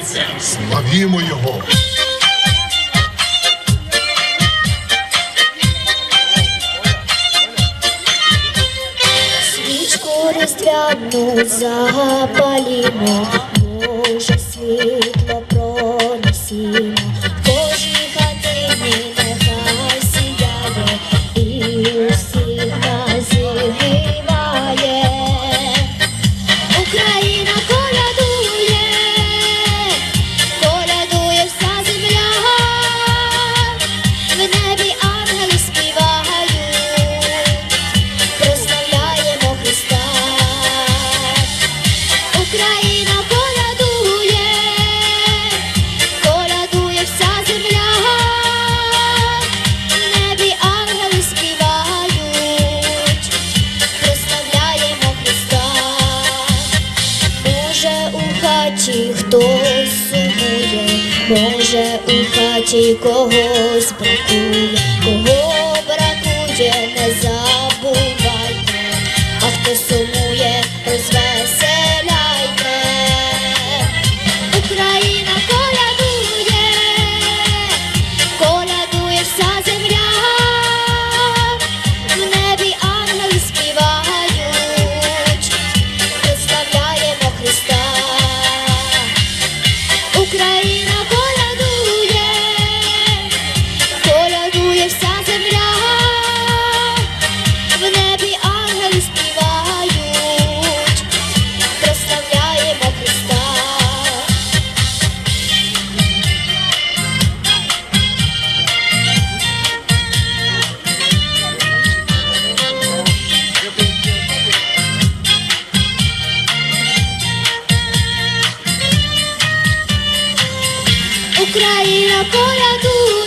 молиться. Славімо його. Свічку різдвяну запалімо, Боже світ. чи хтось сумує, може у хаті когось бракує, кого бракує назад. Україна поряду.